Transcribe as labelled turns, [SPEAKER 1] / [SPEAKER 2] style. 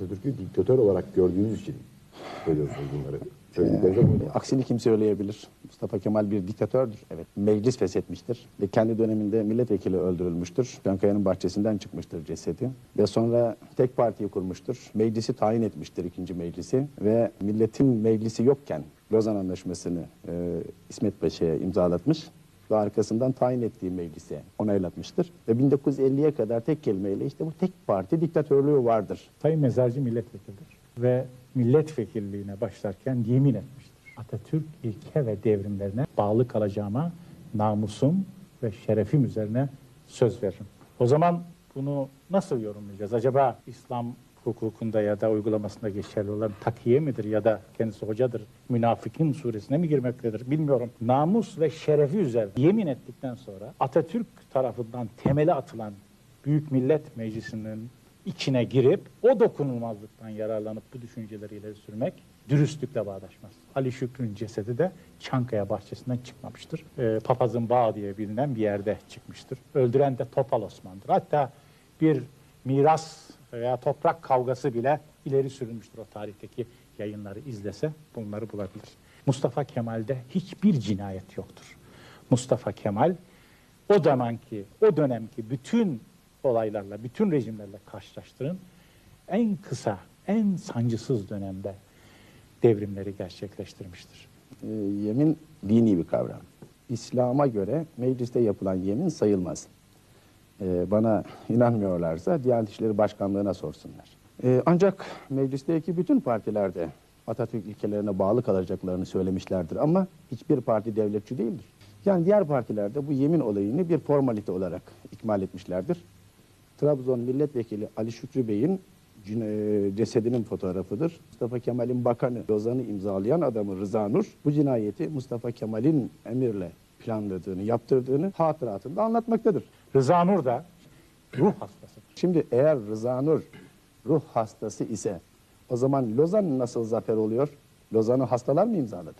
[SPEAKER 1] Atatürk'ü diktatör olarak gördüğünüz için söylüyorsunuz bunları. Söylediklerinize.
[SPEAKER 2] Ee, aksini kim söyleyebilir? Mustafa Kemal bir diktatördür. Evet. Meclis feshetmiştir. Ve kendi döneminde milletvekili öldürülmüştür. Çankaya'nın bahçesinden çıkmıştır cesedi. Ve sonra tek partiyi kurmuştur. Meclisi tayin etmiştir ikinci meclisi. Ve milletin meclisi yokken Lozan Anlaşması'nı e, İsmet Paşa'ya imzalatmış. Ve arkasından tayin ettiği meclise onaylatmıştır. Ve 1950'ye kadar tek kelimeyle işte bu tek parti diktatörlüğü vardır.
[SPEAKER 3] Sayın Mezarcı milletvekilidir ve milletvekilliğine başlarken yemin etmiştir. Atatürk ilke ve devrimlerine bağlı kalacağıma namusum ve şerefim üzerine söz veririm. O zaman bunu nasıl yorumlayacağız? Acaba İslam hukukunda ya da uygulamasında geçerli olan takiye midir ya da kendisi hocadır, münafıkın suresine mi girmektedir bilmiyorum. Namus ve şerefi üzerine yemin ettikten sonra Atatürk tarafından temeli atılan Büyük Millet Meclisi'nin içine girip o dokunulmazlıktan yararlanıp bu düşünceleri ileri sürmek dürüstlükle bağdaşmaz. Ali Şükrü'nün cesedi de Çankaya bahçesinden çıkmamıştır. Ee, Papazın Bağı diye bilinen bir yerde çıkmıştır. Öldüren de Topal Osman'dır. Hatta bir miras veya toprak kavgası bile ileri sürülmüştür o tarihteki yayınları izlese bunları bulabilir. Mustafa Kemal'de hiçbir cinayet yoktur. Mustafa Kemal o zamanki, o dönemki bütün olaylarla, bütün rejimlerle karşılaştırın. En kısa, en sancısız dönemde devrimleri gerçekleştirmiştir.
[SPEAKER 2] E, yemin dini bir kavram. İslam'a göre mecliste yapılan yemin sayılmaz. E, bana inanmıyorlarsa Diyanet İşleri Başkanlığı'na sorsunlar. E, ancak meclisteki bütün partilerde Atatürk ilkelerine bağlı kalacaklarını söylemişlerdir ama hiçbir parti devletçi değildir. Yani diğer partilerde bu yemin olayını bir formalite olarak ikmal etmişlerdir. Trabzon Milletvekili Ali Şükrü Bey'in e, cesedinin fotoğrafıdır. Mustafa Kemal'in bakanı, Lozan'ı imzalayan adamı Rıza Nur bu cinayeti Mustafa Kemal'in emirle planladığını, yaptırdığını hatıratında anlatmaktadır.
[SPEAKER 3] Rıza Nur da ruh hastasıdır.
[SPEAKER 2] Şimdi eğer Rıza Nur ruh hastası ise o zaman Lozan nasıl zafer oluyor? Lozan'ı hastalar mı imzaladı?